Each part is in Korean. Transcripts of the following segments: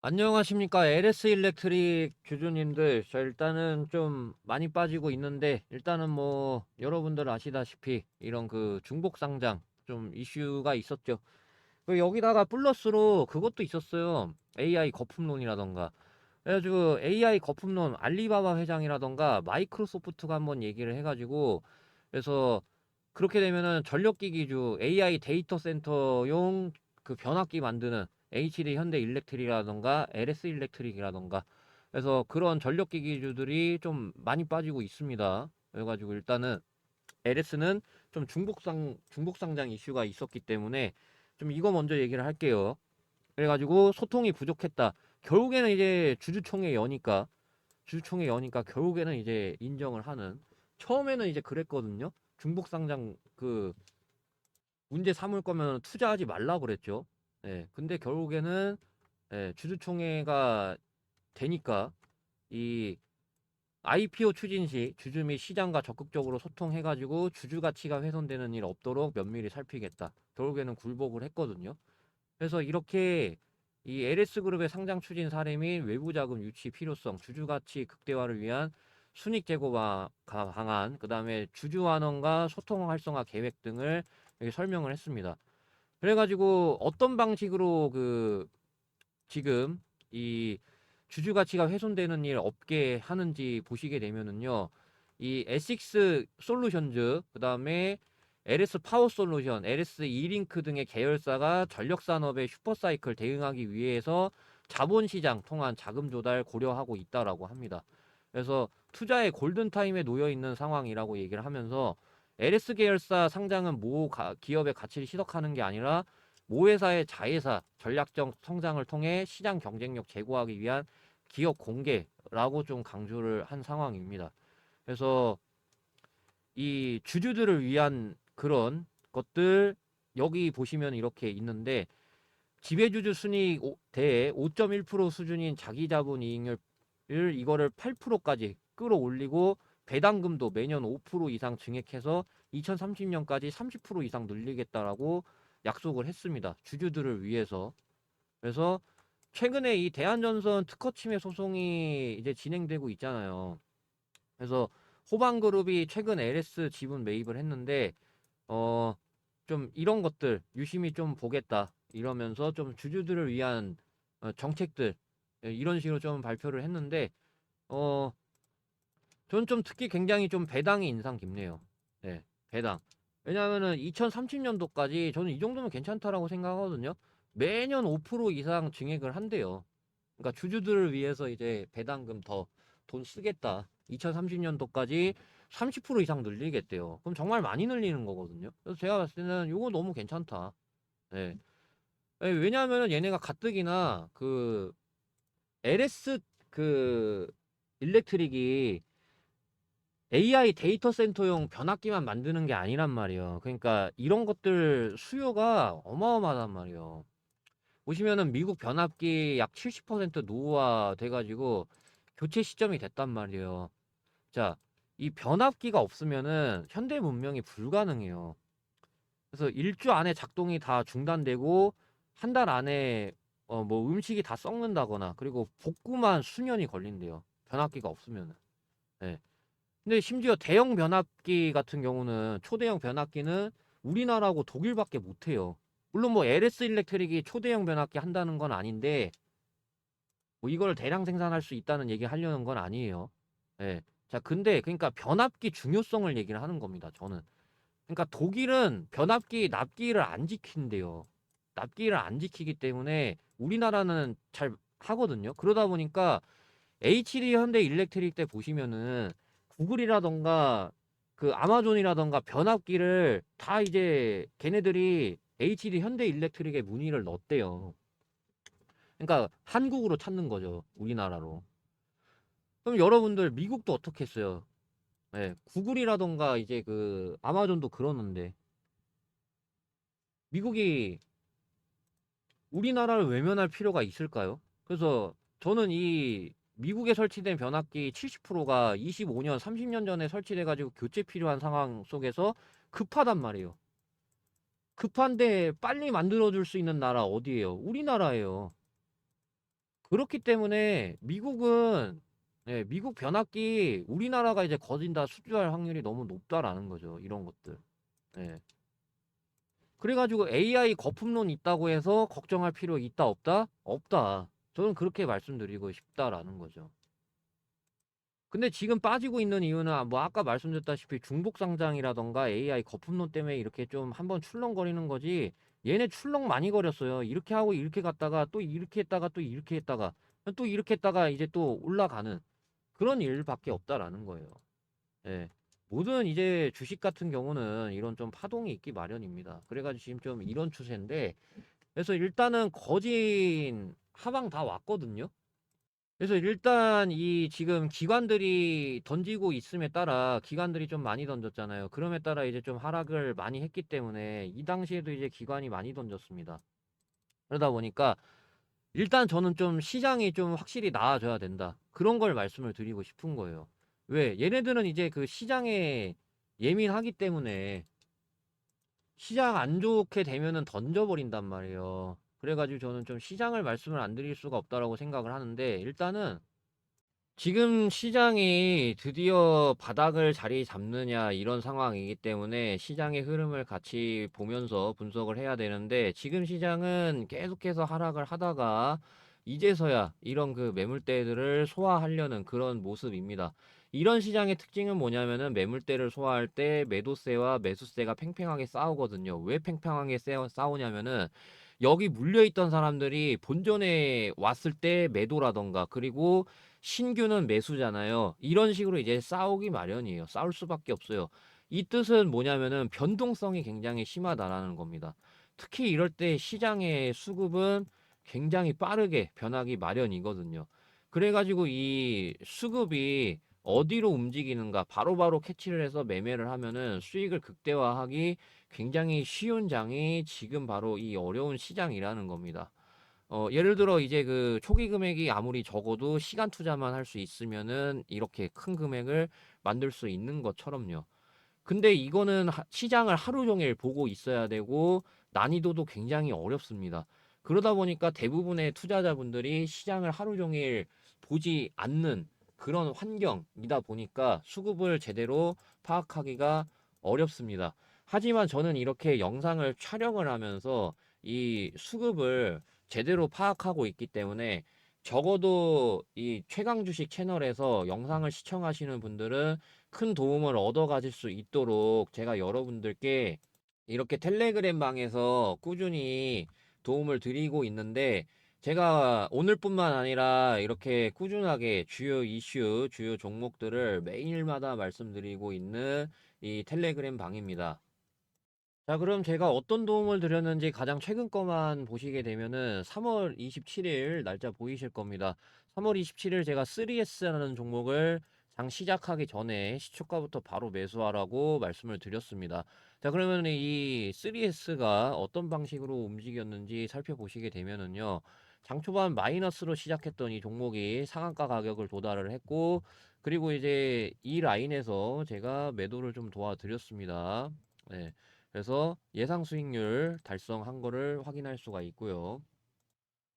안녕하십니까. LS 일렉트릭 주주님들. 저 일단은 좀 많이 빠지고 있는데, 일단은 뭐, 여러분들 아시다시피, 이런 그 중복 상장 좀 이슈가 있었죠. 그 여기다가 플러스로 그것도 있었어요. AI 거품론이라던가. 그래가지고 AI 거품론 알리바바 회장이라던가 마이크로소프트가 한번 얘기를 해가지고, 그래서 그렇게 되면은 전력기기주 AI 데이터 센터용 그 변압기 만드는 HD 현대 일렉트릭이라던가 LS 일렉트릭이라던가 그래서 그런 전력기기주들이 좀 많이 빠지고 있습니다. 그래가지고 일단은 LS는 좀 중복상 중복상장 이슈가 있었기 때문에 좀 이거 먼저 얘기를 할게요. 그래가지고 소통이 부족했다. 결국에는 이제 주주총회 여니까 주주총회 여니까 결국에는 이제 인정을 하는 처음에는 이제 그랬거든요. 중복상장 그 문제 삼을 거면 투자하지 말라 그랬죠. 예, 근데 결국에는 예, 주주총회가 되니까 이 IPO 추진 시 주주 및 시장과 적극적으로 소통해가지고 주주 가치가 훼손되는 일 없도록 면밀히 살피겠다. 결국에는 굴복을 했거든요. 그래서 이렇게 이 LS그룹의 상장 추진 사례 및 외부 자금 유치 필요성, 주주 가치 극대화를 위한 순익 제고 바- 가- 방안, 그 다음에 주주 환원과 소통 활성화 계획 등을 설명을 했습니다. 그래가지고 어떤 방식으로 그 지금 이 주주 가치가 훼손되는 일 없게 하는지 보시게 되면은요. 이 에식스 솔루션즈 그다음에 LS 파워 솔루션, LS 이링크 등의 계열사가 전력 산업의 슈퍼사이클 대응하기 위해서 자본 시장 통한 자금 조달 고려하고 있다라고 합니다. 그래서 투자의 골든 타임에 놓여 있는 상황이라고 얘기를 하면서 LS 계열사 상장은 모 가- 기업의 가치를 희석하는 게 아니라 모 회사의 자회사 전략적 성장을 통해 시장 경쟁력 제고하기 위한 기업 공개라고 좀 강조를 한 상황입니다. 그래서 이 주주들을 위한 그런 것들 여기 보시면 이렇게 있는데 지배주주 순이익 오- 대에 5.1% 수준인 자기 자본 이익률을 이거를 8%까지 끌어올리고 배당금도 매년 5% 이상 증액해서 2030년까지 30% 이상 늘리겠다라고 약속을 했습니다. 주주들을 위해서. 그래서 최근에 이 대한전선 특허 침해 소송이 이제 진행되고 있잖아요. 그래서 호방그룹이 최근 LS 지분 매입을 했는데 어 좀 이런 것들 유심히 좀 보겠다 이러면서 좀 주주들을 위한 어, 정책들 예, 이런 식으로 좀 발표를 했는데 어 저는 좀 특히 굉장히 좀 배당이 인상 깊네요. 네, 배당. 왜냐하면은 2030년도까지 저는 이 정도면 괜찮다라고 생각하거든요. 매년 5% 이상 증액을 한대요. 그러니까 주주들을 위해서 이제 배당금 더 돈 쓰겠다. 2030년도까지 30% 이상 늘리겠대요. 그럼 정말 많이 늘리는 거거든요. 그래서 제가 봤을 때는 이거 너무 괜찮다. 네. 예, 왜냐하면 얘네가 가뜩이나 그 LS 그 일렉트릭이 AI 데이터 센터용 변압기만 만드는 게 아니란 말이에요. 그러니까 이런 것들 수요가 어마어마하단 말이에요. 보시면은 미국 변압기 약 70% 노후화 돼가지고 교체 시점이 됐단 말이에요. 자, 이 변압기가 없으면은 현대 문명이 불가능해요. 그래서 일주 안에 작동이 다 중단되고 한 달 안에 어 뭐 음식이 다 썩는다거나 그리고 복구만 수년이 걸린대요. 변압기가 없으면은. 예. 근데 심지어 대형 변압기 같은 경우는 초대형 변압기는 우리나라하고 독일밖에 못 해요. 물론 뭐 LS 일렉트릭이 초대형 변압기 한다는 건 아닌데 뭐 이걸 대량 생산할 수 있다는 얘기 하려는 건 아니에요. 예. 자, 근데 그러니까 변압기 중요성을 얘기를 하는 겁니다. 저는. 그러니까 독일은 변압기 납기를 안 지킨대요. 납기를 안 지키기 때문에 우리나라는 잘 하거든요. 그러다 보니까 HD 현대 일렉트릭 때 보시면은 구글이라던가 그 아마존이라던가 변압기를 다 이제 걔네들이 HD 현대 일렉트릭에 문의를 넣었대요. 그러니까 한국으로 찾는 거죠. 우리나라로. 그럼 여러분들 미국도 어떻게 했어요? 예, 구글이라던가 이제 그 아마존도 그러는데 미국이 우리나라를 외면할 필요가 있을까요? 그래서 저는 이 미국에 설치된 변압기 70%가 25년, 30년 전에 설치돼 가지고 교체 필요한 상황 속에서 급하단 말이에요. 급한데 빨리 만들어 줄 수 있는 나라 어디예요? 우리나라예요. 그렇기 때문에 미국은 예, 미국 변압기 우리나라가 이제 거진다 수주할 확률이 너무 높다라는 거죠. 이런 것들. 예. 그래가지고 AI 거품론 있다고 해서 걱정할 필요 있다 없다? 없다. 저는 그렇게 말씀드리고 싶다라는 거죠. 근데 지금 빠지고 있는 이유는 아, 뭐 아까 말씀드렸다시피 중복 상장이라던가 AI 거품론 때문에 이렇게 좀 한번 출렁거리는 거지. 얘네 출렁 많이 거렸어요. 이렇게 하고 이렇게 갔다가 또 이렇게 했다가 또 이렇게 했다가 또 이렇게 했다가 이제 또 올라가는 그런 일밖에 없다라는 거예요. 예. 모든 이제 주식 같은 경우는 이런 좀 파동이 있기 마련입니다. 그래가지고 지금 좀 이런 추세인데, 그래서 일단은 거진 하방 다 왔거든요. 그래서 일단 이 지금 기관들이 던지고 있음에 따라 기관들이 좀 많이 던졌잖아요. 그럼에 따라 이제 좀 하락을 많이 했기 때문에 이 당시에도 이제 기관이 많이 던졌습니다. 그러다 보니까 일단 저는 좀 시장이 좀 확실히 나아져야 된다. 그런 걸 말씀을 드리고 싶은 거예요. 왜? 얘네들은 이제 그 시장에 예민하기 때문에 시장 안 좋게 되면은 던져버린단 말이에요. 그래가지고 저는 좀 시장을 말씀을 안 드릴 수가 없다라고 생각을 하는데 일단은 지금 시장이 드디어 바닥을 자리 잡느냐 이런 상황이기 때문에 시장의 흐름을 같이 보면서 분석을 해야 되는데 지금 시장은 계속해서 하락을 하다가 이제서야 이런 그 매물대들을 소화하려는 그런 모습입니다. 이런 시장의 특징은 뭐냐면은 매물대를 소화할 때 매도세와 매수세가 팽팽하게 싸우거든요. 왜 팽팽하게 싸- 싸우냐면은 여기 물려있던 사람들이 본전에 왔을 때 매도라던가 그리고 신규는 매수잖아요. 이런 식으로 이제 싸우기 마련이에요. 싸울 수밖에 없어요. 이 뜻은 뭐냐면은 변동성이 굉장히 심하다라는 겁니다. 특히 이럴 때 시장의 수급은 굉장히 빠르게 변하기 마련이거든요. 그래가지고 이 수급이 어디로 움직이는가 바로바로 캐치를 해서 매매를 하면은 수익을 극대화하기 굉장히 쉬운 장이 지금 바로 이 어려운 시장이라는 겁니다. 어, 예를 들어 이제 그 초기 금액이 아무리 적어도 시간 투자만 할 수 있으면은 이렇게 큰 금액을 만들 수 있는 것처럼요. 근데 이거는 하- 시장을 하루 종일 보고 있어야 되고 난이도도 굉장히 어렵습니다. 그러다 보니까 대부분의 투자자분들이 시장을 하루 종일 보지 않는 그런 환경이다 보니까 수급을 제대로 파악하기가 어렵습니다. 하지만 저는 이렇게 영상을 촬영을 하면서 이 수급을 제대로 파악하고 있기 때문에 적어도 이 최강 주식 채널에서 영상을 시청하시는 분들은 큰 도움을 얻어 가질 수 있도록 제가 여러분들께 이렇게 텔레그램 방에서 꾸준히 도움을 드리고 있는데 제가 오늘뿐만 아니라 이렇게 꾸준하게 주요 이슈, 주요 종목들을 매일마다 말씀드리고 있는 이 텔레그램 방입니다. 자, 그럼 제가 어떤 도움을 드렸는지 가장 최근 거만 보시게 되면은 3월 27일 날짜 보이실 겁니다. 3월 27일 제가 3S라는 종목을 장 시작하기 전에 시초가부터 바로 매수하라고 말씀을 드렸습니다. 자, 그러면 이 3S가 어떤 방식으로 움직였는지 살펴보시게 되면은요. 장 초반 마이너스로 시작했던 이 종목이 상한가 가격을 도달을 했고, 그리고 이제 이 라인에서 제가 매도를 좀 도와드렸습니다. 네. 그래서 예상 수익률 달성한 거를 확인할 수가 있고요.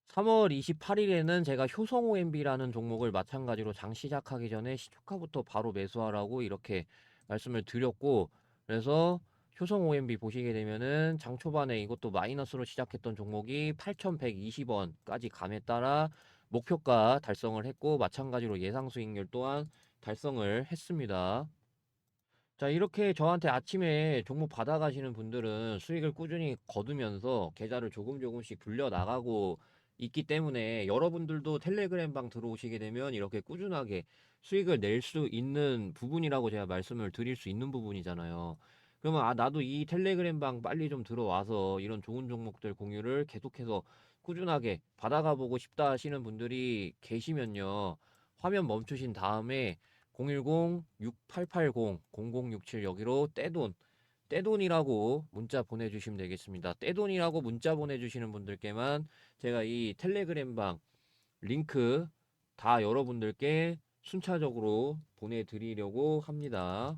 3월 28일에는 제가 효성 OMB라는 종목을 마찬가지로 장 시작하기 전에 시초가부터 바로 매수하라고 이렇게 말씀을 드렸고 그래서 효성 OMB 보시게 되면은 장 초반에 이것도 마이너스로 시작했던 종목이 8,120원까지 감에 따라 목표가 달성을 했고 마찬가지로 예상 수익률 또한 달성을 했습니다. 자, 이렇게 저한테 아침에 종목 받아가시는 분들은 수익을 꾸준히 거두면서 계좌를 조금 조금씩 불려 나가고 있기 때문에 여러분들도 텔레그램 방 들어오시게 되면 이렇게 꾸준하게 수익을 낼 수 있는 부분이라고 제가 말씀을 드릴 수 있는 부분이잖아요. 그러면 아, 나도 이 텔레그램 방 빨리 좀 들어와서 이런 좋은 종목들 공유를 계속해서 꾸준하게 받아가 보고 싶다 하시는 분들이 계시면요. 화면 멈추신 다음에 010-6880-0067 여기로 떼돈 떼돈이라고 문자 보내주시면 되겠습니다. 떼돈이라고 문자 보내주시는 분들께만 제가 이 텔레그램 방 링크 다 여러분들께 순차적으로 보내드리려고 합니다.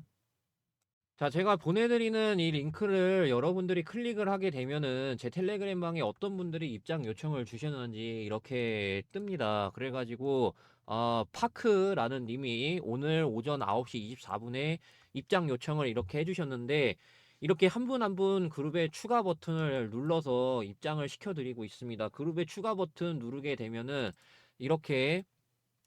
자, 제가 보내드리는 이 링크를 여러분들이 클릭을 하게 되면은 제 텔레그램 방에 어떤 분들이 입장 요청을 주셨는지 이렇게 뜹니다. 그래가지고, 아, 파크라는 님이 오늘 오전 9시 24분에 입장 요청을 이렇게 해주셨는데, 이렇게 한 분 한 분 그룹의 추가 버튼을 눌러서 입장을 시켜드리고 있습니다. 그룹의 추가 버튼 누르게 되면은 이렇게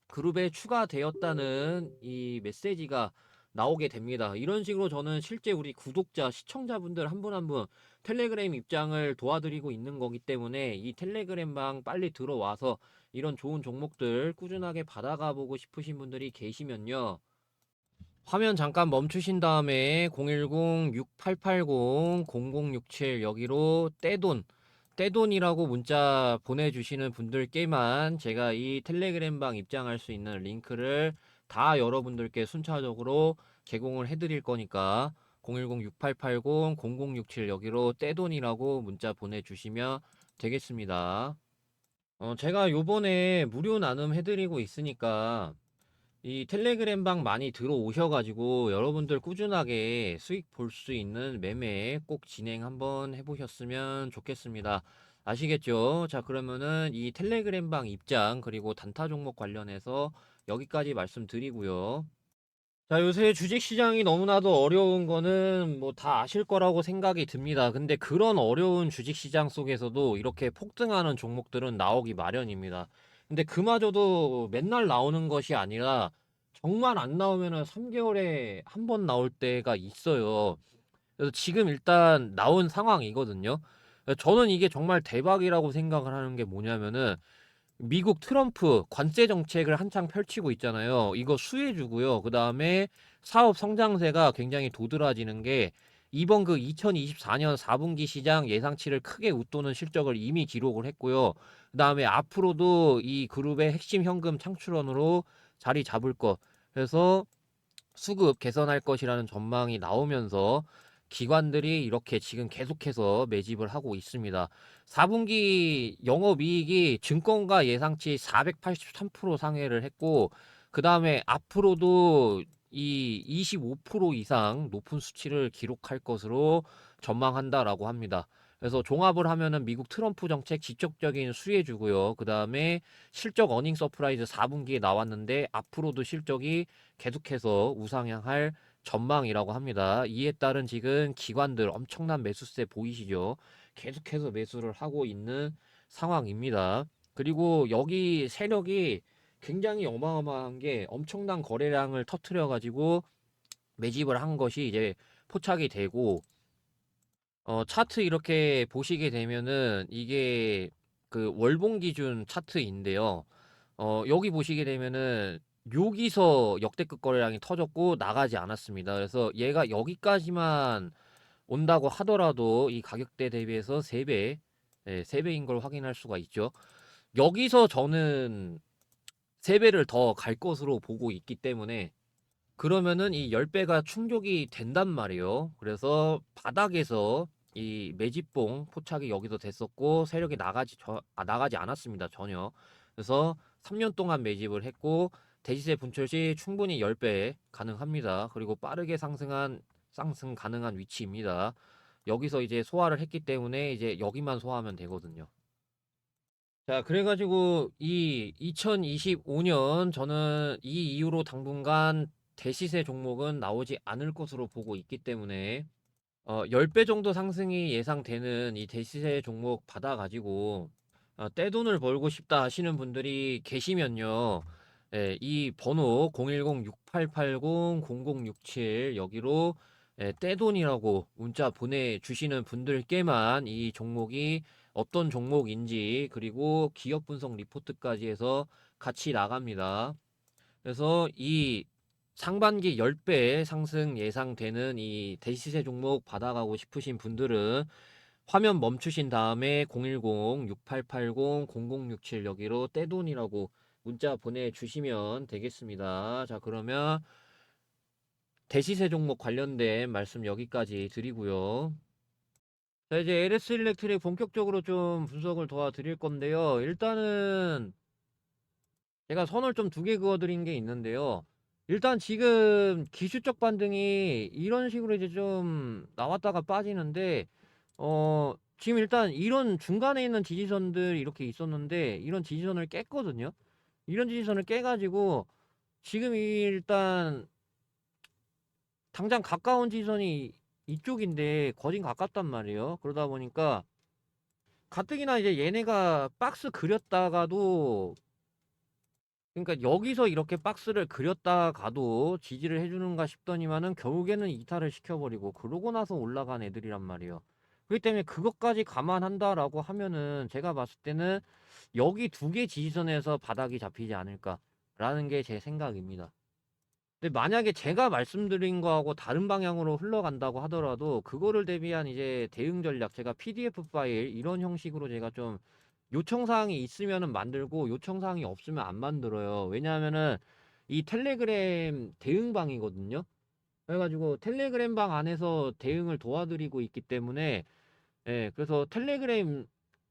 그룹에 추가되었다는 이 메시지가 나오게 됩니다. 이런 식으로 저는 실제 우리 구독자, 시청자분들 한 분 한 분 텔레그램 입장을 도와드리고 있는 거기 때문에 이 텔레그램 방 빨리 들어와서 이런 좋은 종목들 꾸준하게 받아가 보고 싶으신 분들이 계시면요. 화면 잠깐 멈추신 다음에 010-6880-0067 여기로 떼돈 떼돈이라고 문자 보내주시는 분들께만 제가 이 텔레그램 방 입장할 수 있는 링크를 다 여러분들께 순차적으로 제공을 해드릴 거니까 010-6880-0067 여기로 떼돈이라고 문자 보내주시면 되겠습니다. 어, 제가 요번에 무료 나눔 해드리고 있으니까 이 텔레그램 방 많이 들어오셔가지고 여러분들 꾸준하게 수익 볼 수 있는 매매 꼭 진행 한번 해보셨으면 좋겠습니다. 아시겠죠? 자, 그러면은 이 텔레그램 방 입장 그리고 단타 종목 관련해서 여기까지 말씀드리고요. 자, 요새 주식시장이 너무나도 어려운 거는 뭐 다 아실 거라고 생각이 듭니다. 근데 그런 어려운 주식시장 속에서도 이렇게 폭등하는 종목들은 나오기 마련입니다. 근데 그마저도 맨날 나오는 것이 아니라 정말 안 나오면은 3개월에 한 번 나올 때가 있어요. 그래서 지금 일단 나온 상황이거든요. 저는 이게 정말 대박이라고 생각을 하는 게 뭐냐면은 미국 트럼프 관세 정책을 한창 펼치고 있잖아요. 이거 수혜주고요. 그 다음에 사업 성장세가 굉장히 도드라지는 게 이번 그 2024년 4분기 시장 예상치를 크게 웃도는 실적을 이미 기록을 했고요. 그 다음에 앞으로도 이 그룹의 핵심 현금 창출원으로 자리 잡을 것. 그래서 수급 개선할 것이라는 전망이 나오면서 기관들이 이렇게 지금 계속해서 매집을 하고 있습니다. 4분기 영업이익이 증권가 예상치 483% 상회를 했고, 그 다음에 앞으로도 이 25% 이상 높은 수치를 기록할 것으로 전망한다라고 합니다. 그래서 종합을 하면은 미국 트럼프 정책 직접적인 수혜주고요. 그 다음에 실적 어닝 서프라이즈 4분기에 나왔는데 앞으로도 실적이 계속해서 우상향할 전망이라고 합니다. 이에 따른 지금 기관들 엄청난 매수세 보이시죠? 계속해서 매수를 하고 있는 상황입니다. 그리고 여기 세력이 굉장히 어마어마한 게 엄청난 거래량을 터트려 가지고 매집을 한 것이 이제 포착이 되고 어 차트 이렇게 보시게 되면은 이게 그 월봉 기준 차트인데요. 어 여기 보시게 되면은 여기서 역대급 거래량이 터졌고 나가지 않았습니다. 그래서 얘가 여기까지만 온다고 하더라도 이 가격대 대비해서 3배, 예, 3배인 걸 확인할 수가 있죠. 여기서 저는 3배를 더 갈 것으로 보고 있기 때문에 그러면은 이 10배가 충족이 된단 말이에요. 그래서 바닥에서 이 매집봉 포착이 여기서 됐었고 세력이 나가지 저, 아, 나가지 않았습니다. 전혀. 그래서 3년 동안 매집을 했고 대지세 분출 시 충분히 10배 가능합니다. 그리고 빠르게 상승한 상승 가능한 위치입니다. 여기서 이제 소화를 했기 때문에 이제 여기만 소화하면 되거든요. 자, 그래가지고 이 2025년 저는 이 이후로 당분간 대시세 종목은 나오지 않을 것으로 보고 있기 때문에 어, 10배 정도 상승이 예상되는 이 대시세 종목 받아가지고 어, 떼돈을 벌고 싶다 하시는 분들이 계시면요. 예, 이 번호 010-6880-0067 여기로 예, 떼돈이라고 문자 보내주시는 분들께만 이 종목이 어떤 종목인지 그리고 기업 분석 리포트까지 해서 같이 나갑니다. 그래서 이 상반기 10배 상승 예상되는 이 대시세 종목 받아가고 싶으신 분들은 화면 멈추신 다음에 010-6880-0067 여기로 떼돈이라고 문자 보내주시면 되겠습니다. 자, 그러면 대시세 종목 관련된 말씀 여기까지 드리고요. 자, 이제 LS 일렉트릭 본격적으로 좀 분석을 도와드릴 건데요. 일단은 제가 선을 좀 두 개 그어드린 게 있는데요. 일단 지금 기술적 반등이 이런 식으로 이제 좀 나왔다가 빠지는데 어 지금 일단 이런 중간에 있는 지지선들 이렇게 있었는데 이런 지지선을 깼거든요. 이런 지지선을 깨가지고 지금 일단 당장 가까운 지지선이 이쪽인데 거진 가깝단 말이에요. 그러다 보니까 가뜩이나 이제 얘네가 박스 그렸다가도 그러니까 여기서 이렇게 박스를 그렸다가도 지지를 해주는가 싶더니만은 결국에는 이탈을 시켜버리고 그러고 나서 올라간 애들이란 말이에요. 그렇기 때문에 그것까지 감안한다라고 하면은 제가 봤을 때는 여기 두 개 지지선에서 바닥이 잡히지 않을까라는 게 제 생각입니다. 근데 만약에 제가 말씀드린 거하고 다른 방향으로 흘러간다고 하더라도 그거를 대비한 이제 대응 전략 제가 PDF 파일 이런 형식으로 제가 좀 요청 사항이 있으면은 만들고 요청 사항이 없으면 안 만들어요. 왜냐하면은 이 텔레그램 대응방이거든요. 그래가지고 텔레그램 방 안에서 대응을 도와드리고 있기 때문에 예, 그래서 텔레그램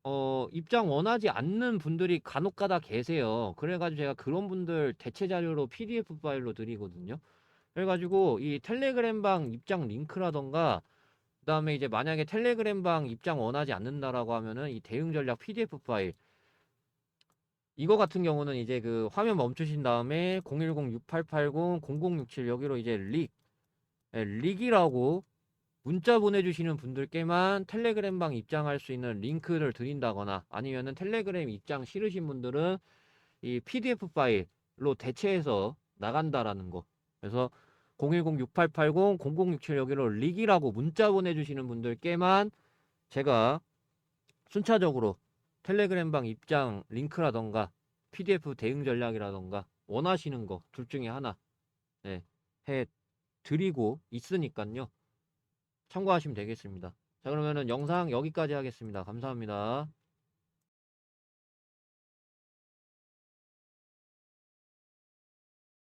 어, 입장 원하지 않는 분들이 간혹가다 계세요. 그래가지고 제가 그런 분들 대체 자료로 PDF 파일로 드리거든요. 그래가지고 이 텔레그램 방 입장 링크라던가 그다음에 이제 만약에 텔레그램 방 입장 원하지 않는다라고 하면은 이 대응 전략 PDF 파일 이거 같은 경우는 이제 그 화면 멈추신 다음에 010-6880-0067 여기로 이제 릭 예, 릭이라고 문자 보내주시는 분들께만 텔레그램 방 입장할 수 있는 링크를 드린다거나 아니면은 텔레그램 입장 싫으신 분들은 이 PDF 파일로 대체해서 나간다라는 거. 그래서 010-6880-0067 여기로 릭이라고 문자 보내주시는 분들께만 제가 순차적으로 텔레그램 방 입장 링크라던가 PDF 대응 전략이라던가 원하시는 거 둘 중에 하나 네, 해 드리고 있으니까요. 참고하시면 되겠습니다. 자, 그러면은 영상 여기까지 하겠습니다. 감사합니다.